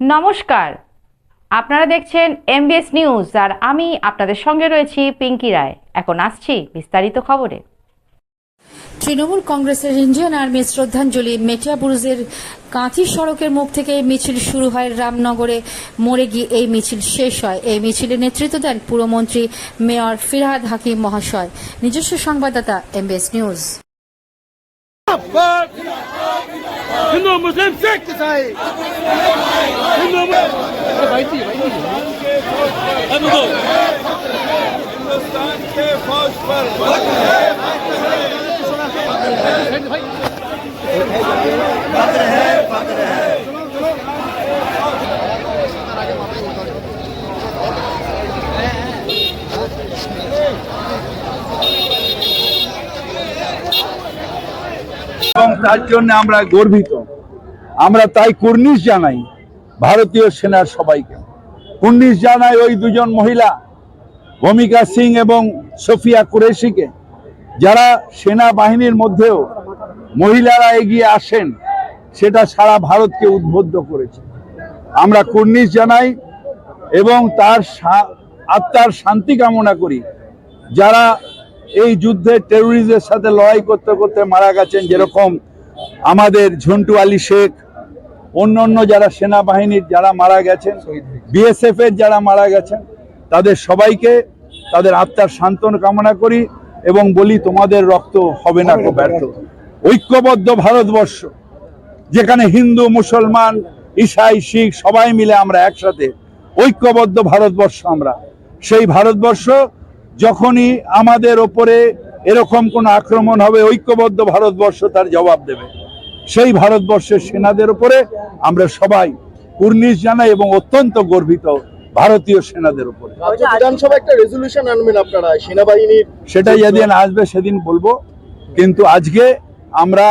নমস্কার। আপনারা দেখছেন এমবিএস নিউজ আর আমি আপনাদের সঙ্গে রয়েছি পিঙ্কি রায়। এখন আসছি বিস্তারিত খবরে। তৃণমূল কংগ্রেসের ইন্ডিয়ান আর্মির শ্রদ্ধাঞ্জলি মেটিয়াবুরুজের কাঁথি সড়কের মুখ থেকে এই মিছিল শুরু হয় রামনগরে। মোড়ে গিয়ে এই মিছিল শেষ হয়। এই মিছিলে নেতৃত্ব দেন পুরমন্ত্রী মেয়র ফিরহাদ হাকিম মহাশয়। নিজস্ব সংবাদদাতা এমবিএস নিউজ हिंदू मुस्लिम सिख ईसाई हिंदू हिंदुस्तान के फौज पर এবং তার জন্য আমরা গর্বিত। আমরা তাই কুর্নিশ জানাই ভারতীয় সেনার সবাইকে। কুর্নিশ জানাই ওই দুজন মহিলা, ভূমিকা সিং এবং সফিয়া কুরেশিকে, যারা সেনাবাহিনীর মধ্যেও মহিলারা এগিয়ে আসেন, সেটা সারা ভারতকে উদ্বুদ্ধ করেছে। আমরা কুর্নিশ জানাই এবং তার আত্মার শান্তি কামনা করি। যারা এই যুদ্ধে টেরোরিজমের সাথে লড়াই করতে করতে মারা গেছেন যেরকম আমাদের ঝন্টু আলী শেখ অন্য অন্য যারা সেনাবাহিনীর যারা মারা গেছেন বিএসএফ এর যারা মারা গেছেন তাদের সবাইকে তাদের আত্মার সান্ত্বনা কামনা করি এবং বলি তোমাদের রক্ত হবে না কো ব্যর্থ। ঐক্যবদ্ধ ভারতবর্ষ যেখানে হিন্দু মুসলমান ইসাই শিখ সবাই মিলে আমরা একসাথে ঐক্যবদ্ধ ভারতবর্ষ আমরা। সেই ভারতবর্ষ যখনই আমাদের ওপরে এরকম কোন আক্রমণ হবে ঐক্যবদ্ধ ভারতবর্ষ তার জবাব দেবে। সেই ভারতবর্ষের সেনাদের উপরে আমরা সবাই কুর্নিশ জানাই এবং অত্যন্ত গর্বিত ভারতীয় সেনাদের উপরে রাজ্য বিধানসভা একটা রেজলিউশন আনবেন আপনারা সেনাবাহিনীর সেটা যেদিন আসবে সেদিন বলব। কিন্তু আজকে আমরা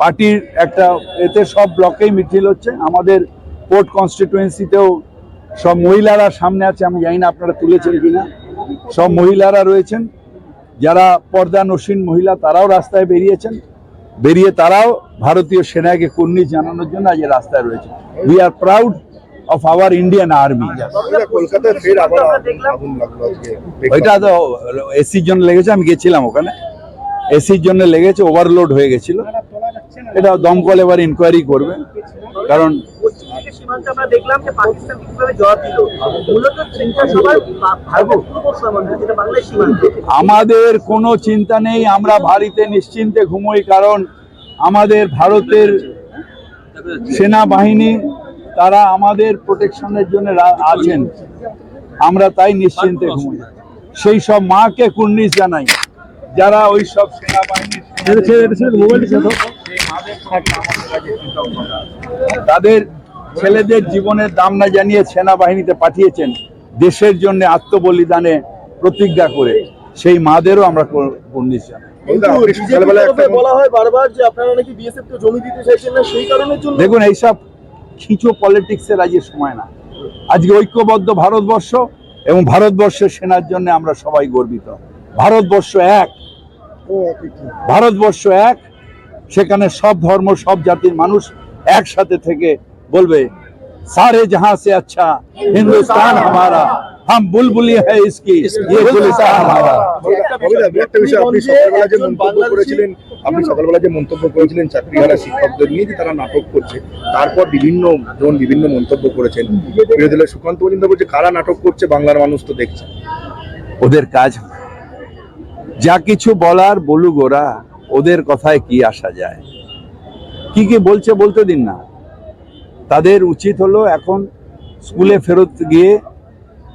পার্টির একটা এতে সব ব্লকেই মিছিল হচ্ছে। আমাদের কোর্ট কনস্টিটুয়েন্সিতেও সব মহিলারা সামনে আছে আমি জানি না আপনারা তুলেছেন কিনা। সব মহিলারা রয়েছেন। যারা পর্দা নসীন মহিলা তারাও রাস্তায় বেরিয়েছেন। বেরিয়ে তারাও ভারতীয় সেনাকে কুর্নিশ জানানোর জন্য আজ রাস্তায় রয়েছে we are proud of our Indian army ওইটা তো এসির জন্য লেগেছে আমি গেছিলাম ওখানে। এসির জন্য লেগেছে ওভারলোড হয়ে গেছিল। এটা দমকল এবার ইনকোয়ারি করবে। কারণ সীমান্তে আমরা দেখলাম যে পাকিস্তান কীভাবে জবাব দিল। মূলত চিন্তা সবার যেটা বাংলাদেশ সীমান্তে। আমাদের কোনো চিন্তা নেই আমরা ভারতে নিশ্চিন্তে ঘুমোই কারণ আমাদের ভারতের সেনাবাহিনী তারা আমাদের প্রোটেকশনের জন্য আছেন। আমরা তাই নিশ্চিন্তে ঘুমোই। সেই সব মাকে কুর্নিশ জানাই। যারা ওই সব সেনাবাহিনীর। তাদের ছেলেদের জীবনের দাম না জানিয়ে সেনাবাহিনীতে পাঠিয়েছেন দেশের জন্য আত্মবলিদানে প্রতিজ্ঞা করে। সেই মাদেরও আমরা জানাই। দেখুন এইসব খিঁচো পলিটিক্সের আজকে সময় না। আজকে ঐক্যবদ্ধ ভারতবর্ষ এবং ভারতবর্ষের সেনার জন্য আমরা সবাই গর্বিত। ভারতবর্ষ এক। ভারতবর্ষ এক। সেখানে সব ধর্ম সব জাতির মানুষ একসাথে থেকে বলবে সারে জাহাं से अच्छा हिंदुस्तान हमारा हम बुलबुली है इसकी ये गुलिस्तान हमारा ববিতা, আমি একটা বিষয় আপনি সকালবেলা যে মন্তব্য করেছিলেন আপনি সকালবেলা যে মন্তব্য করেছিলেন চাকরিহারা শিক্ষকদের নিয়ে যে তারা নাটক করছে তারপর বিভিন্ন জন বিভিন্ন মন্তব্য করেছেন বিরোধী দলের সুকান্ত মজুমদার বলছে কারা নাটক করছে বাংলার মানুষ তো দেখছে ওদের কাজ যা কিছু বলার বলুক ওরা ওদের কথায় কি আসা যায় কি কি বলছে বলতে দিন না তাদের উচিত হলো এখন স্কুলে ফেরত গিয়ে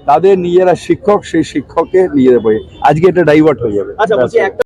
তাদের নিজেরা শিক্ষক সেই শিক্ষককে নিয়ে যাবে। আজকে এটা ডাইভার্ট হয়ে যাবে। আচ্ছা